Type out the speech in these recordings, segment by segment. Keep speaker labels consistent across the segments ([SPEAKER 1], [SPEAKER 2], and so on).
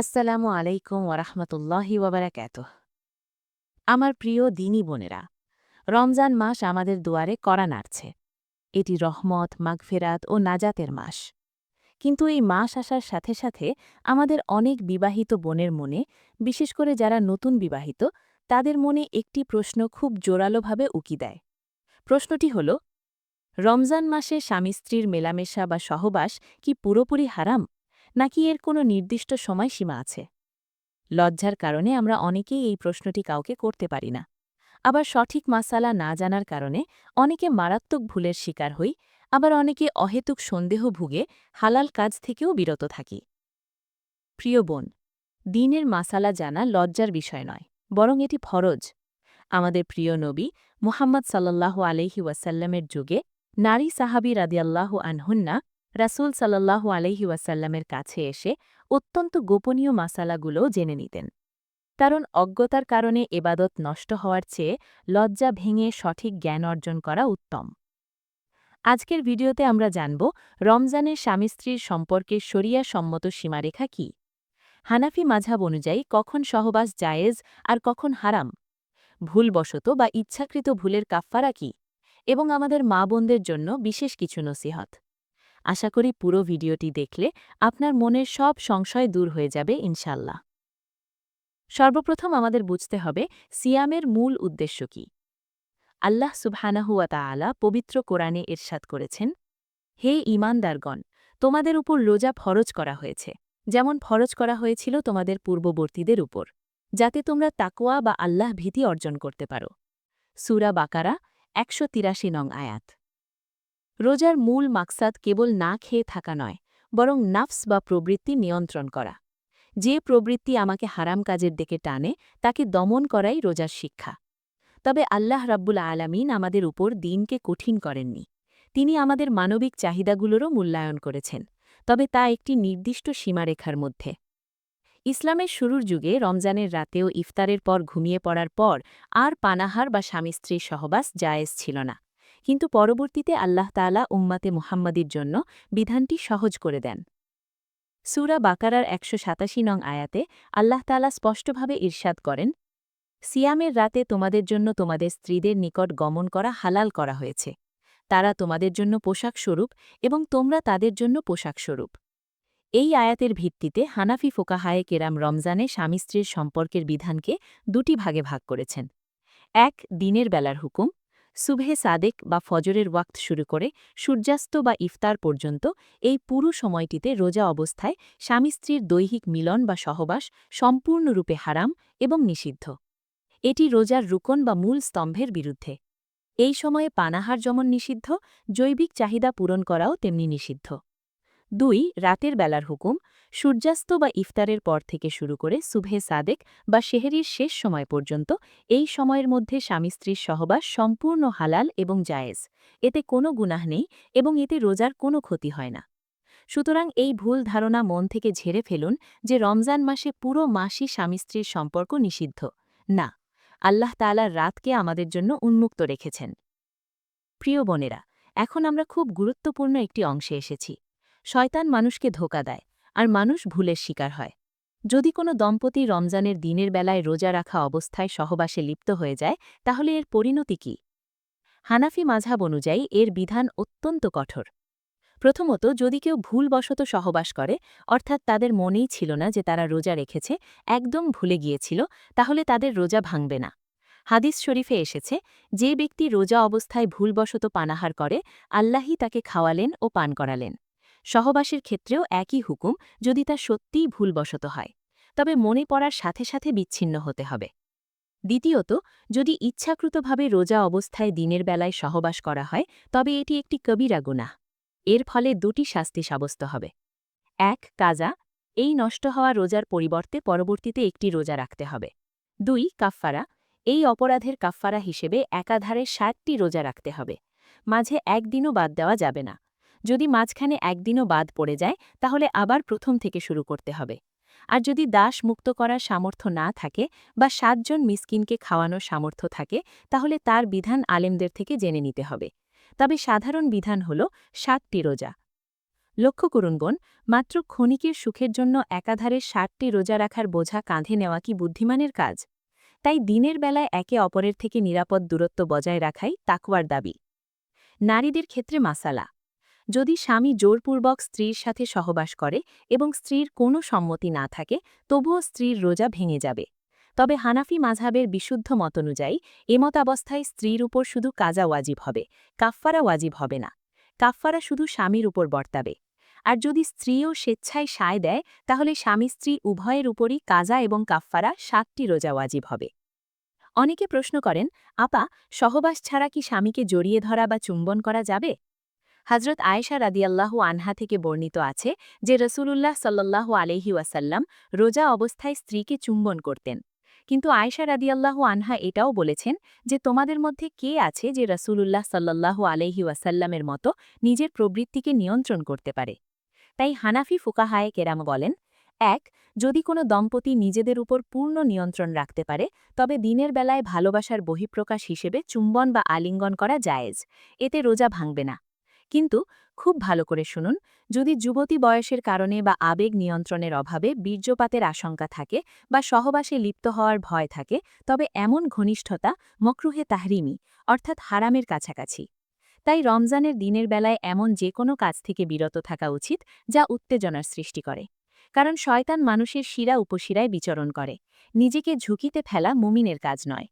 [SPEAKER 1] আসসালামু আলাইকুম ওরহমতুল্লাহি ওবরাকাত আমার প্রিয় দিনী বোনেরা, রমজান মাস আমাদের দুয়ারে করা নাড়ছে। এটি রহমত, মাগফেরাত ও নাজাতের মাস। কিন্তু এই মাস আসার সাথে সাথে আমাদের অনেক বিবাহিত বোনের মনে, বিশেষ করে যারা নতুন বিবাহিত, তাদের মনে একটি প্রশ্ন খুব জোরালোভাবে উকি দেয়। প্রশ্নটি হল, রমজান মাসে স্বামী স্ত্রীর মেলামেশা বা সহবাস কি পুরোপুরি হারাম? নাকি এর কোনো নির্দিষ্ট সময়সীমা আছে? লজ্জার কারণে আমরা অনেকেই এই প্রশ্নটি কাউকে করতে পারি না। আবার সঠিক মাসালা না জানার কারণে অনেকে মারাত্মক ভুলের শিকার হই, আবার অনেকে অহেতুক সন্দেহ ভুগে হালাল কাজ থেকেও বিরত থাকি। প্রিয় বোন, দিনের মাসালা জানা লজ্জার বিষয় নয়, বরং এটি ফরজ। আমাদের প্রিয় নবী মুহাম্মদ সাল্লাল্লাহু আলহি ওয়াসাল্লামের যুগে নারী সাহাবি রাদিয়াল্লাহু আনহুন্না রাসুল সাল্লাল্লাহু আলহি ওয়াসাল্লামের কাছে এসে অত্যন্ত গোপনীয় মাসালাগুলোও জেনে নিতেন। কারণ অজ্ঞতার কারণে এবাদত নষ্ট হওয়ার চেয়ে লজ্জা ভেঙে সঠিক জ্ঞান অর্জন করা উত্তম। আজকের ভিডিওতে আমরা জানব, রমজানের স্বামী স্ত্রীর সম্পর্কে শরিয়া সম্মত সীমারেখা কি? হানাফি মাঝাব অনুযায়ী কখন সহবাস জায়েজ আর কখন হারাম? ভুলবশত বা ইচ্ছাকৃত ভুলের কাফফারা কি? এবং আমাদের মা বোনদের জন্য বিশেষ কিছু নসিহত। আশা করি পুরো ভিডিওটি দেখলে আপনার মনের সব সংশয় দূর হয়ে যাবে, ইনশাল্লাহ। সর্বপ্রথম আমাদের বুঝতে হবে সিয়ামের মূল উদ্দেশ্য কি। আল্লাহ সুবহানাহুয়া তাআলা পবিত্র কোরআনে এরশাদ করেছেন, হে ঈমানদারগণ, তোমাদের উপর রোজা ফরজ করা হয়েছে, যেমন ফরজ করা হয়েছিল তোমাদের পূর্ববর্তীদের উপর, যাতে তোমরা তাকোয়া বা আল্লাহ ভীতি অর্জন করতে পারো। সুরা বাকারা একশো তিরাশি নং আয়াত। রোজার মূল মাকসাদ কেবল না খেয়ে থাকা নয়, বরং নাফস বা প্রবৃত্তি নিয়ন্ত্রণ করা। যে প্রবৃত্তি আমাকে হারাম কাজের দিকে টানে, তাকে দমন করাই রোজার শিক্ষা। তবে আল্লাহ রাব্বুল আলামিন আমাদের উপর দিনকে কঠিন করেননি। তিনি আমাদের মানবিক চাহিদাগুলোরও মূল্যায়ন করেছেন, তবে তা একটি নির্দিষ্ট সীমারেখার মধ্যে। ইসলামের শুরুর যুগে রমজানের রাতেও ইফতারের পর ঘুমিয়ে পড়ার পর আর পানাহার বা স্বামী স্ত্রীর সহবাস জায়েজ ছিল না। কিন্তু পরবর্তীতে আল্লাহ তালা উম্মাতে মুহাম্মাদির জন্য বিধানটি সহজ করে দেন। সুরা বাকারার একশো সাতাশি নং আয়াতে আল্লাহ তালা স্পষ্টভাবে ঈর্ষাদ করেন, সিয়ামের রাতে তোমাদের জন্য তোমাদের স্ত্রীদের নিকট গমন করা হালাল করা হয়েছে। তারা তোমাদের জন্য পোশাক স্বরূপ এবং তোমরা তাদের জন্য পোশাক স্বরূপ। এই আয়াতের ভিত্তিতে হানাফি ফোকাহায়ে কেরাম রমজানে স্বামী স্ত্রীর সম্পর্কের বিধানকে দুটি ভাগে ভাগ করেছেন। এক, দিনের বেলার হুকুম সুবহে সাদেক বা ফজরের ওয়াক্ত শুরু করে সূর্যাস্ত বা ইফতার পর্যন্ত এই পুরো সময়টিতে রোজা অবস্থায় স্বামী স্ত্রীর দৈহিক মিলন বা সহবাস সম্পূর্ণরূপে হারাম এবং নিষিদ্ধ। এটি রোজার রুকন বা মূল স্তম্ভের বিরুদ্ধে। এই সময়ে পানাহার যেমন নিষিদ্ধ, জৈবিক চাহিদা পূরণ করাও তেমনি নিষিদ্ধ। দুই, রাতের বেলার হুকুম সূর্যাস্ত বা ইফতারের পর থেকে শুরু করে সুভে সাদেক বা শেহেরির শেষ সময় পর্যন্ত এই সময়ের মধ্যে স্বামী স্ত্রীর সহবাস সম্পূর্ণ হালাল এবং জায়েজ। এতে কোনো গুনাহ নেই এবং এতে রোজার কোনো ক্ষতি হয় না। সুতরাং এই ভুল ধারণা মন থেকে ঝেড়ে ফেলুন যে রমজান মাসে পুরো মাসই স্বামী স্ত্রীর সম্পর্ক নিষিদ্ধ। না, আল্লাহ তালার রাতকে আমাদের জন্য উন্মুক্ত রেখেছেন। প্রিয় বোনেরা, এখন আমরা খুব গুরুত্বপূর্ণ একটি অংশে এসেছি। শয়তান মানুষকে ধোকা দেয়। আর মানুষ ভুলের শিকার হয়। যদি কোনো দম্পতি রমজানের দিনের বেলায় রোজা রাখা অবস্থায় সহবাসে লিপ্ত হয়ে যায়, তাহলে এর পরিণতি কি? হানাফি মাঝাব অনুযায়ী এর বিধান অত্যন্ত কঠোর। প্রথমত, যদি কেউ ভুলবশত সহবাস করে, অর্থাৎ তাদের মনেই ছিল না যে তারা রোজা রেখেছে, একদম ভুলে গিয়েছিল, তাহলে তাদের রোজা ভাঙবে না। হাদিস শরীফে এসেছে, যে ব্যক্তি রোজা অবস্থায় ভুলবশত পানাহার করে আল্লাহি তাকে খাওয়ালেন ও পান করালেন। সহবাসের ক্ষেত্রেও একই হুকুম যদি তা সত্যিই ভুলবশত হয়। তবে মনে পড়ার সাথে সাথে বিচ্ছিন্ন হতে হবে। দ্বিতীয়ত, যদি ইচ্ছাকৃতভাবে রোজা অবস্থায় দিনের বেলায় সহবাস করা হয়, তবে এটি একটি কবিরা গুনাহ। এর ফলে দুটি শাস্তি সাব্যস্ত হবে। এক, কাজা, এই নষ্ট হওয়া রোজার পরিবর্তে পরবর্তীতে একটি রোজা রাখতে হবে। দুই, কাফফারা, এই অপরাধের কাফফারা হিসেবে একাধারে ষাটটি রোজা রাখতে হবে। মাঝে একদিনও বাদ দেওয়া যাবে না। যদি মাঝখানে একদিনও বাদ পড়ে যায়, তাহলে আবার প্রথম থেকে শুরু করতে হবে। আর যদি দাস মুক্ত করার সামর্থ্য না থাকে বা সাতজন মিসকিনকে খাওয়ানোর সামর্থ্য থাকে, তাহলে তার বিধান আলেমদের থেকে জেনে নিতে হবে। তবে সাধারণ বিধান হল সাতটি রোজা। লক্ষ্য করুন বোন, মাত্র ক্ষণিকের সুখের জন্য একাধারে ষাটটি রোজা রাখার বোঝা কাঁধে নেওয়া কি বুদ্ধিমানের কাজ? তাই দিনের বেলায় একে অপরের থেকে নিরাপদ দূরত্ব বজায় রাখাই তাকওয়ার দাবি। নারীদের ক্ষেত্রে মাসালা। যদি স্বামী জোরপূর্বক স্ত্রীর সাথে সহবাস করে এবং স্ত্রীর কোনো সম্মতি না থাকে, তবুও স্ত্রীর রোজা ভেঙে যাবে। তবে হানাফি মাঝহাবের বিশুদ্ধ মতনুযায়ী এমতাবস্থায় স্ত্রীর উপর শুধু কাজা ওয়াজিব হবে, কাফফারা ওয়াজিব হবে না। কাফফারা শুধু স্বামীর উপর বর্তাবে। আর যদি স্ত্রীও স্বেচ্ছায় সায় দেয়, তাহলে স্বামী স্ত্রী উভয়ের উপরই কাজা এবং কাফফারা সাতটি রোজা ওয়াজিব হবে। অনেকে প্রশ্ন করেন, আপা, সহবাস ছাড়া কি স্বামীকে জড়িয়ে ধরা বা চুম্বন করা যাবে? হজরত আয়েশা রাদিয়াল্লাহু আনহা থেকে বর্ণিত আছে যে রসুলুল্লাহ সাল্লাল্লাহু আলহি ওয়াসাল্লাম রোজা অবস্থায় স্ত্রীকে চুম্বন করতেন। কিন্তু আয়েশা রাদিয়াল্লাহু আনহা এটাও বলেছেন যে তোমাদের মধ্যে কে আছে যে রসুলুল্লাহ সাল্লাল্লাহু আলহি ওয়াসাল্লামের মতো নিজের প্রবৃত্তিকে নিয়ন্ত্রণ করতে পারে? তাই হানাফি ফুকাহায়ে কেরাম বলেন, এক, যদি কোনো দম্পতি নিজেদের উপর পূর্ণ নিয়ন্ত্রণ রাখতে পারে, তবে দিনের বেলায় ভালোবাসার বহিঃপ্রকাশ হিসেবে চুম্বন বা আলিঙ্গন করা জায়েজ। এতে রোজা ভাঙবে না। কিন্তু খুব ভালো করে শুনুন। যদি যুবতী বয়সের কারণে বা আবেগ নিয়ন্ত্রণের অভাবে বীর্যপাতের আশঙ্কা থাকে বা সহবাসে লিপ্ত হওয়ার ভয় থাকে, তবে এমন ঘনিষ্ঠতা মকরুহে তাহরিমি, অর্থাৎ হারামের কাছাকাছি। তাই রমজানের দিনের বেলায় এমন যে কোনো কাজ থেকে বিরত থাকা উচিত যা উত্তেজনার সৃষ্টি করে। কারণ শয়তান মানুষের শিরা উপশিরায় বিচরণ করে। নিজেকে ঝুঁকিতে ফেলা মুমিনের কাজ নয়।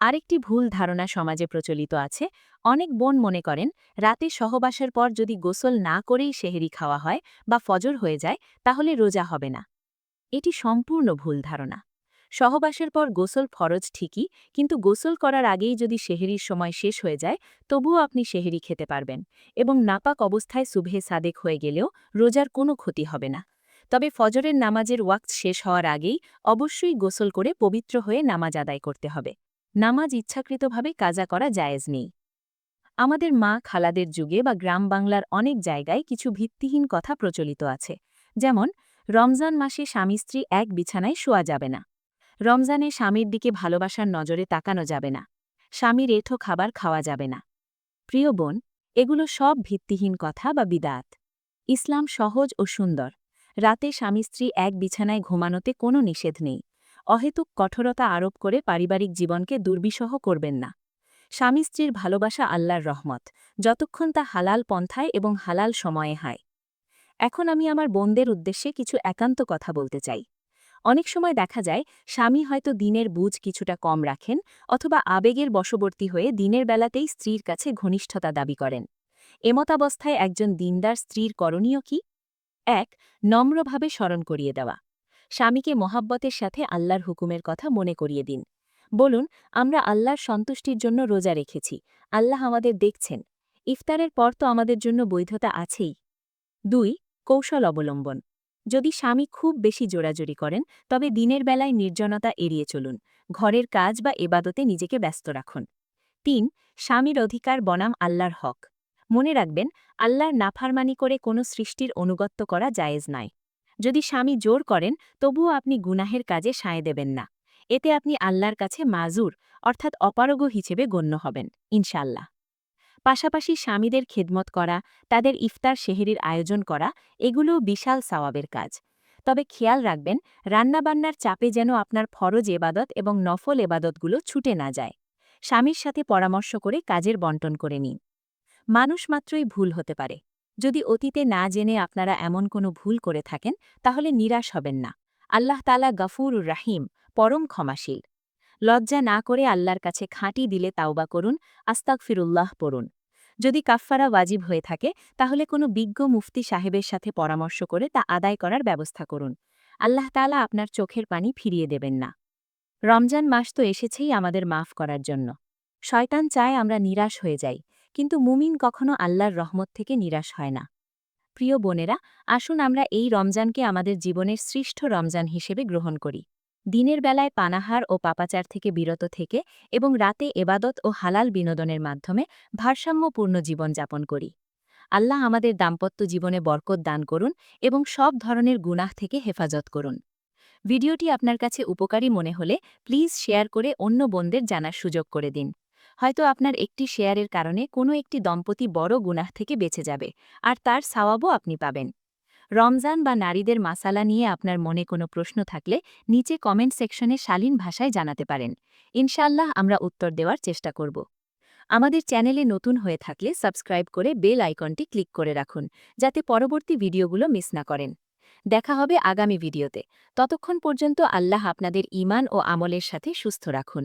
[SPEAKER 1] আরেকটি ভুল ধারণা সমাজে প্রচলিত আছে। অনেক বোন মনে করেন, রাতে সহবাসের পর যদি গোসল না করেই সেহেরি খাওয়া হয় বা ফজর হয়ে যায়, তাহলে রোজা হবে না। এটি সম্পূর্ণ ভুল ধারণা। সহবাসের পর গোসল ফরজ ঠিকই, কিন্তু গোসল করার আগেই যদি সেহেরির সময় শেষ হয়ে যায়, তবুও আপনি সেহেরি খেতে পারবেন এবং নাপাক অবস্থায় সুভে সাদেক হয়ে গেলেও রোজার কোনো ক্ষতি হবে না। তবে ফজরের নামাজের ওয়াক্ত শেষ হওয়ার আগেই অবশ্যই গোসল করে পবিত্র হয়ে নামাজ আদায় করতে হবে। নামাজ ইচ্ছাকৃতভাবে কাজা করা জায়েজ নেই। আমাদের মা খালাদের যুগে বা গ্রাম বাংলার অনেক জায়গায় কিছু ভিত্তিহীন কথা প্রচলিত আছে। যেমন, রমজান মাসে স্বামী স্ত্রী এক বিছানায় শোয়া যাবে না। রমজানে স্বামীর দিকে ভালোবাসার নজরে তাকানো যাবে না। স্বামীর এঠো খাবার খাওয়া যাবে না। প্রিয় বোন, এগুলো সব ভিত্তিহীন কথা বা বিদাত। ইসলাম সহজ ও সুন্দর। রাতে স্বামী স্ত্রী এক বিছানায় ঘুমানোতে কোনো নিষেধ নেই। অহেতুক কঠোরতা আরোপ করে পারিবারিক জীবনকে দুর্বিষহ করবেন না। স্বামী স্ত্রীর ভালোবাসা আল্লাহর রহমত, যতক্ষণ তা হালাল পন্থায় এবং হালাল সময়ে হয়। এখন আমি আমার বোনদের উদ্দেশ্যে কিছু একান্ত কথা বলতে চাই। অনেক সময় দেখা যায়, স্বামী হয়তো দিনের বুঝ কিছুটা কম রাখেন অথবা আবেগের বশবর্তী হয়ে দিনের বেলাতেই স্ত্রীর কাছে ঘনিষ্ঠতা দাবি করেন। এমতাবস্থায় একজন দিনদার স্ত্রীর করণীয় কি? এক, নম্রভাবে স্মরণ করিয়ে দেওয়া। স্বামীকে মহাব্বতের সাথে আল্লাহর হুকুমের কথা মনে করিয়ে দিন। বলুন, আমরা আল্লাহর সন্তুষ্টির জন্য রোজা রেখেছি। আল্লাহ আমাদের দেখছেন। ইফতারের পর তো আমাদের জন্য বৈধতা আছেই। দুই, কৌশল অবলম্বন। যদি স্বামী খুব বেশি জোরাজোরি করেন, তবে দিনের বেলায় নির্জনতা এড়িয়ে চলুন। ঘরের কাজ বা এবাদতে নিজেকে ব্যস্ত রাখুন। তিন, স্বামীর অধিকার বনাম আল্লাহর হক। মনে রাখবেন, আল্লাহর নাফারমানি করে কোনো সৃষ্টির অনুগত্য করা জায়েজ নয় যদি স্বামী জোর করেন, তবুও আপনি গুনাহের কাজে সায় দেবেন না। এতে আপনি আল্লাহর কাছে মাজুর, অর্থাৎ অপারগ হিসেবে গণ্য হবেন ইনশাল্লাহ পাশাপাশি স্বামীদের খেদমত করা, তাদের ইফতার শেহেরির আয়োজন করা এগুলোও বিশাল সওয়াবের কাজ। তবে খেয়াল রাখবেন, রান্নাবান্নার চাপে যেন আপনার ফরজ এবাদত এবং নফল এবাদতগুলো ছুটে না যায়। স্বামীর সাথে পরামর্শ করে কাজের বন্টন করে নিন। মানুষ মাত্রই ভুল হতে পারে। যদি অতীতে না জেনে আপনারা এমন কোনো ভুল করে থাকেন, তাহলে নিরাশ হবেন না। আল্লাহ তালা গফুরুর রাহিম, পরম ক্ষমাশীল। লজ্জা না করে আল্লাহর কাছে খাঁটি দিলে তাওবা করুন আস্তাক ফিরুল্লাহ পড়ুন। যদি কাফফারা ওয়াজিব হয়ে থাকে, তাহলে কোনো বিজ্ঞ মুফতি সাহেবের সাথে পরামর্শ করে তা আদায় করার ব্যবস্থা করুন। আল্লাহ তালা আপনার চোখের পানি ফিরিয়ে দেবেন না। রমজান মাস তো এসেছেই আমাদের মাফ করার জন্য। শয়তান চায় আমরা নিরাশ হয়ে যাই। কিন্তু মুমিন কখনো আল্লাহর রহমত থেকে নিরাশ হয় না। প্রিয় বোনেরা, আসুন আমরা এই রমজানকে আমাদের জীবনের শ্রেষ্ঠ রমজান হিসেবে গ্রহণ করি। দিনের বেলায় পানাহার ও পাপাচার থেকে বিরত থেকে এবং রাতে এবাদত ও হালাল বিনোদনের মাধ্যমে ভারসাম্যপূর্ণ জীবন যাপন করি। আল্লাহ আমাদের দাম্পত্য জীবনে বরকত দান করুন এবং সব ধরনের গুনাহ থেকে হেফাজত করুন। ভিডিওটি আপনার কাছে উপকারী মনে হলে প্লিজ শেয়ার করে অন্য বোনদের জানার সুযোগ করে দিন। হয়তো আপনার একটি শেয়ারের কারণে কোনো একটি দম্পতি বড় গুনাহ থেকে বেঁচে যাবে, আর তার সাওয়াবও আপনি পাবেন। রমজান বা নারীদের মাসালা নিয়ে আপনার মনে কোনো প্রশ্ন থাকলে নিচে কমেন্ট সেকশনে শালীন ভাষায় জানাতে পারেন। ইনশাল্লাহ আমরা উত্তর দেওয়ার চেষ্টা করব। আমাদের চ্যানেলে নতুন হয়ে থাকলে সাবস্ক্রাইব করে বেল আইকনটি ক্লিক করে রাখুন, যাতে পরবর্তী ভিডিওগুলো মিস না করেন। দেখা হবে আগামী ভিডিওতে। ততক্ষণ পর্যন্ত আল্লাহ আপনাদের ইমান ও আমলের সাথে সুস্থ রাখুন।